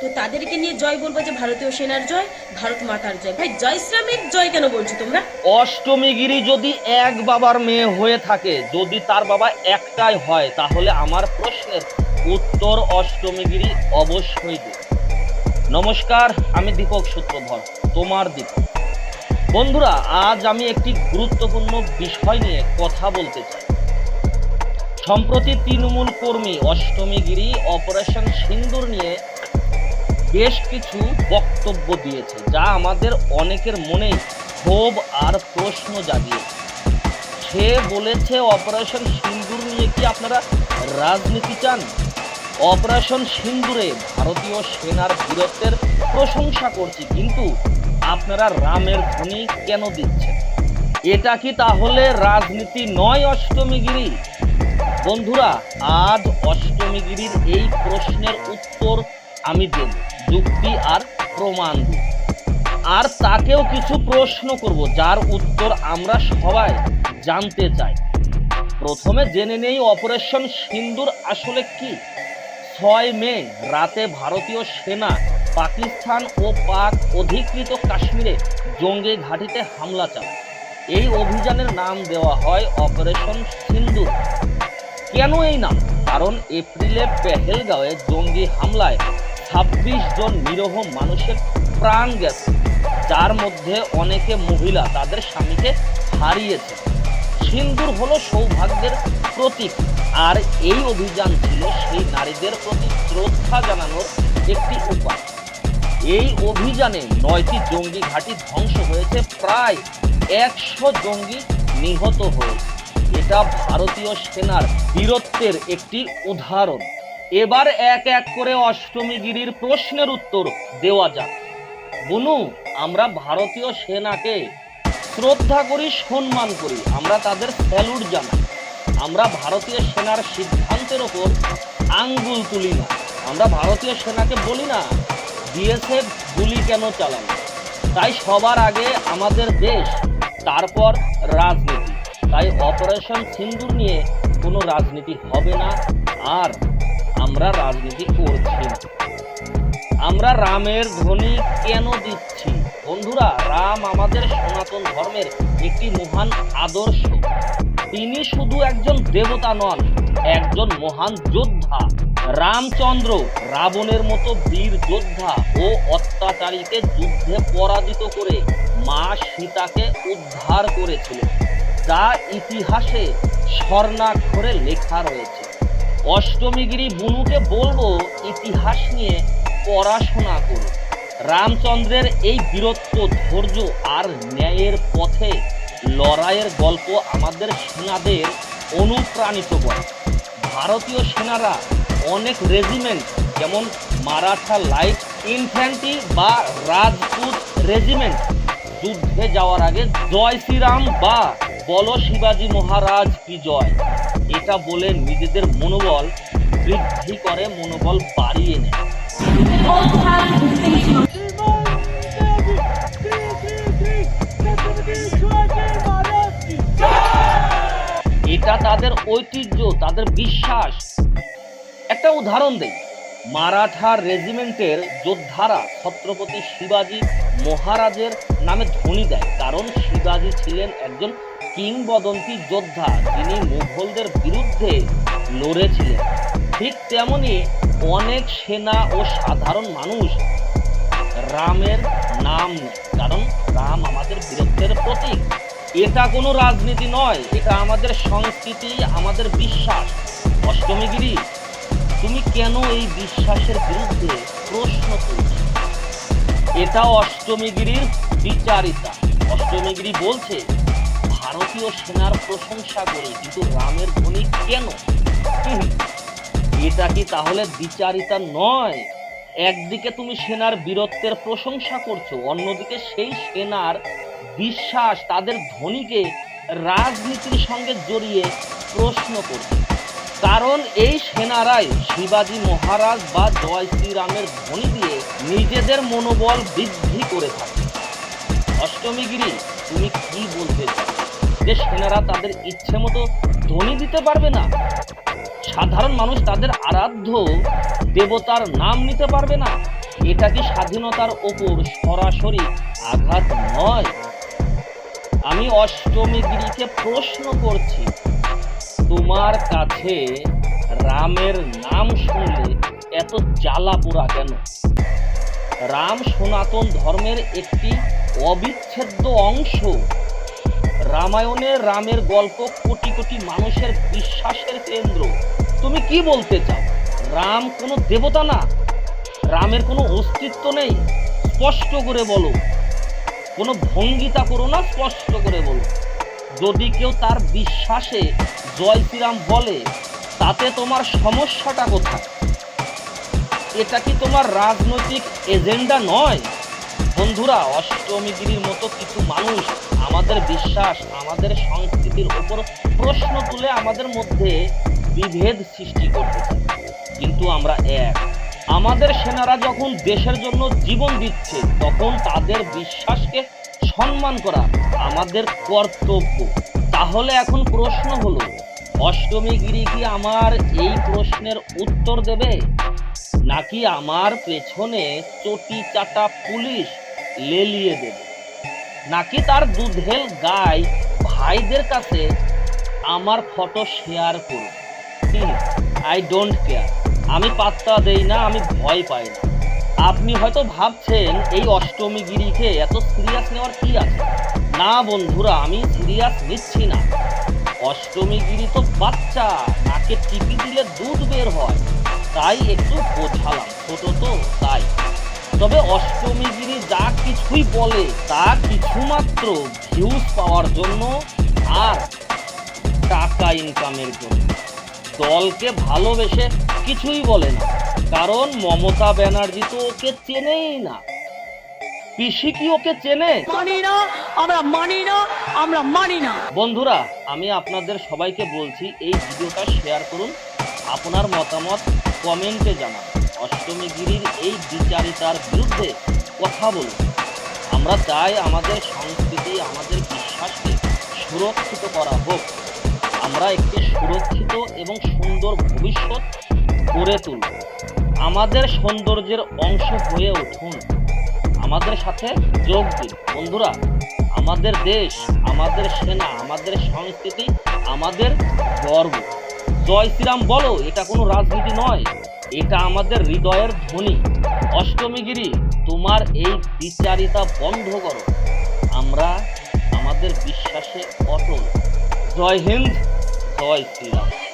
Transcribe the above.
তো তাদেরকে নিয়ে জয় বলব যে ভারতীয় সেনার জয়, ভারত মাতার জয়। ভাই, জয় শ্রীরামের জয় কেন বলছো তোমরা? অষ্টমীগিরি যদি এক বাবার মেয়ে হয়ে থাকে, যদি তার বাবা একটাই হয়, তাহলে আমার প্রশ্নের উত্তর অষ্টমীগিরি অবশ্যই দেবে। নমস্কার, আমি দীপক সূত্রধর, তোমার দীপক বন্ধুরা, আজ আমি একটি গুরুত্বপূর্ণ বিষয় নিয়ে কথা বলতে চাই। সম্প্রতি তৃণমূল কর্মী অষ্টমীগিরি অপারেশন সিন্দুর নিয়ে বেশ কিছু বক্তব্য দিয়েছে, যা আমাদের অনেকের মনেই ক্ষোভ আর প্রশ্ন জাগিয়েছে সে বলেছে, অপারেশন সিন্দুর নিয়ে কি আপনারা রাজনীতি চান? অপারেশন সিন্দুরে ভারতীয় সেনার বীরত্বের প্রশংসা করছি, কিন্তু আপনারা রামের ধ্বনি কেন দিচ্ছেন? এটা কি তাহলে রাজনীতি নয়, অষ্টমীগিরি? বন্ধুরা, আজ অষ্টমীগিরির এই প্রশ্নের উত্তর আমি দেব। যুক্তি আর প্রমাণ দিয়ে আর তাকেও কিছু প্রশ্ন করব, যার উত্তর আমরা সবাই জানতে চাই। প্রথমে জেনে নেই অপারেশন সিন্দুর আসলে কি? ছয় মে, রাতে ভারতীয় সেনা পাকিস্তান ও পাক অধিকৃত কাশ্মীরে জঙ্গি ঘাঁটিতে হামলা চালায়। এই অভিযানের নাম দেওয়া হয় অপারেশন সিন্দুর। কেন এই নাম? কারণ এপ্রিলে পেহেলগাঁওয়ে জঙ্গি হামলায় ছাব্বিশ জন নিরহ মানুষের প্রাণ গেছে, যার মধ্যে অনেকে মহিলা, তাদের স্বামীকে হারিয়েছে। সিন্দুর হলো সৌভাগ্যের প্রতীক, আর এই অভিযান ছিল সেই নারীদের প্রতি শ্রদ্ধা জানানোর একটি উপায়। এই অভিযানে নয়টি জঙ্গি ঘাঁটি ধ্বংস হয়েছে, প্রায় একশো জঙ্গি নিহত হয়েছে। এটা ভারতীয় সেনার বীরত্বের একটি উদাহরণ। এবার এক এক করে অষ্টমীগিরির প্রশ্নের উত্তর দেওয়া যাক। বুনু, আমরা ভারতীয় সেনাকে শ্রদ্ধা করি, সম্মান করি, আমরা তাদের স্যালুট জানাই। আমরা ভারতীয় সেনার সিদ্ধান্তের ওপর আঙ্গুল তুলি না। আমরা ভারতীয় সেনাকে বলি না, বিএসএফ গুলি কেন চালানো? তাই সবার আগে আমাদের দেশ, তারপর রাজনীতি। তাই অপারেশন সিন্দুর নিয়ে কোনো রাজনীতি হবে না। আর আমরা রাজনীতি করছি আমরা রামের ধ্বনি কেন দিচ্ছি? বন্ধুরা, রাম আমাদের সনাতন ধর্মের একটি মহান আদর্শ। তিনি শুধু একজন দেবতা নন, একজন মহান যোদ্ধা। রামচন্দ্র রাবণের মতো বীর যোদ্ধা ও অত্যাচারীকে যুদ্ধে পরাজিত করে মা সীতাকে উদ্ধার করেছিলেন যা ইতিহাসে স্বর্ণাক্ষরে লেখা রয়েছে। অষ্টমীগিরি বুনুকে বলব ইতিহাস নিয়ে পড়াশোনা করুন রামচন্দ্রের এই বীরত্ব, ধৈর্য আর ন্যায়ের পথে লড়াইয়ের গল্প আমাদের সেনাদের অনুপ্রাণিত করে। ভারতীয় সেনারা অনেক রেজিমেন্ট, যেমন মারাঠা লাইট ইনফ্যান্ট্রি বা রাজপুত রেজিমেন্ট। যুদ্ধে যাওয়ার আগে জয় শ্রীরাম বা বল শিবাজি মহারাজ কি জয়? এটা বলে নিজেদের মনোবল বৃদ্ধি করে, মনোবল বাড়িয়ে নেয়। এটা তাদের ঐতিহ্য, তাদের বিশ্বাস। একটা উদাহরণ দেই। মারাঠা রেজিমেন্টের যোদ্ধারা ছত্রপতি শিবাজি মহারাজের নামে ধ্বনি দেয়, কারণ শিবাজি ছিলেন একজন কিংবদন্তি যোদ্ধা যিনি মুঘলদের বিরুদ্ধে লড়েছিলেন। ঠিক তেমনি অনেক সেনা ও সাধারণ মানুষ রামের নাম কারণ রাম আমাদের বীরত্বের প্রতীক। এটা কোনো রাজনীতি নয়, এটা আমাদের সংস্কৃতি, আমাদের বিশ্বাস। অষ্টমীগিরি, তুমি কেন এই বিশ্বাসের বিরুদ্ধে প্রশ্ন তুলছো? এটা অষ্টমীগিরির বিচারিতা। অষ্টমীগিরি বলছে ভারতীয় সেনার প্রশংসা করি, কিন্তু রামের ধ্বনি কেন? এটা কি তাহলে বিচারিতা নয়? একদিকে তুমি সেনার বীরত্বের প্রশংসা করছ, অন্যদিকে সেই সেনার বিশ্বাস তাদের ধ্বনিকে রাজনীতির সঙ্গে জড়িয়ে প্রশ্ন করছে। কারণ এই সেনারাই শিবাজী মহারাজ বা জয় শ্রীরামের ধ্বনি দিয়ে নিজেদের মনোবল বৃদ্ধি করে থাকে। অষ্টমীগিরি, তুমি কি বলতে চাও? যে সেনারা তাদের ইচ্ছে মতো ধ্বনি দিতে পারবে না, সাধারণ মানুষ তাদের আরাধ্য দেবতার নাম নিতে পারবে না, এটা কি স্বাধীনতার ওপর সরাসরি আঘাত নয়? আমি অষ্টমী গিরিকে প্রশ্ন করছি, তোমার কাছে রামের নাম শুনলে এত জ্বালা পোড়া কেন? রাম সনাতন ধর্মের একটি অবিচ্ছেদ্য অংশ। রামায়ণে রামের গল্প কোটি কোটি মানুষের বিশ্বাসের কেন্দ্র। তুমি কি বলতে চাও? রাম কোনো দেবতা না? রামের কোনো অস্তিত্ব নেই? স্পষ্ট করে বলো। কোনো ভঙ্গিতা করো না, স্পষ্ট করে বলো। যদি কেউ তার বিশ্বাসে জয় শ্রীরাম বলে, তাতে তোমার সমস্যাটা কোথায়? এটা কি তোমার রাজনৈতিক এজেন্ডা নয়? বন্ধুরা, অষ্টমীগিরির মতো কিছু মানুষ আমাদের বিশ্বাস, আমাদের সংস্কৃতির ওপর প্রশ্ন তুলে আমাদের মধ্যে বিভেদ সৃষ্টি করতে কিন্তু আমরা এক। আমাদের সেনারা যখন দেশের জন্য জীবন দিচ্ছে, তখন তাদের বিশ্বাসকে সম্মান করা আমাদের কর্তব্য। তাহলে এখন প্রশ্ন হলো, অষ্টমীগিরি কি আমার এই প্রশ্নের উত্তর দেবে? নাকি আমার পেছনে চটি চাটা পুলিশ লেলিয়ে দেবে। নাকি তার দুধেল গাই ভাইদের কাছে আমার ফটো শেয়ার করবে? আই ডোন্ট কেয়ার আমি পাত্তা দেই না, আমি ভয় পাই না। আপনি হয়তো ভাবছেন এই অষ্টমী গিরিকে এত সিরিয়াস নেওয়ার কি আছে? না বন্ধুরা, আমি সিরিয়াস নিচ্ছি না। অষ্টমী গিরি তো বাচ্চা, নাকে টিপি দিলে দুধ বের হয়। তাই একটু বোঝালাম, ছোট তো, তাই। তবে অষ্টমী গিরি যা কিছুই বলে তা কিছুমাত্র ভিউজ পাওয়ার জন্য আর টাকা ইনকামের জন্য। দলকে ভালোবেসে কিছুই বলে না কারণ মমতা ব্যানার্জি তো ওকে চেনেই না। পিসি কি ওকে চেনে? মানি না আমরা মানি না আমরা মানি না। বন্ধুরা আমি আপনাদের সবাইকে বলছি এই ভিডিওটা শেয়ার করুন আপনার মতামত কমেন্টে জানান। অষ্টমী গিরির এই বিচারিতার বিরুদ্ধে কথা বলুন। আমরা চাই আমাদের সংস্কৃতি, আমাদের বিশ্বাসকে সুরক্ষিত করা হোক। আমরা একটি সুরক্ষিত এবং সুন্দর ভবিষ্যৎ গড়ে তুলব। আমাদের সৌন্দর্যের অংশ হয়ে উঠুন। আমাদের সাথে যোগ দিন। বন্ধুরা, আমাদের দেশ, আমাদের সেনা, আমাদের সংস্কৃতি, আমাদের গর্ব। জয় শ্রীরাম বলো, এটা কোনো রাজনীতি নয়। এটা আমাদের হৃদয়ের ধ্বনি। অষ্টমীগিরি, তোমার এই বিচারিতা বন্ধ করো। আমরা আমাদের বিশ্বাসে অটল। জয় হিন্দ, জয় শ্রীরাম।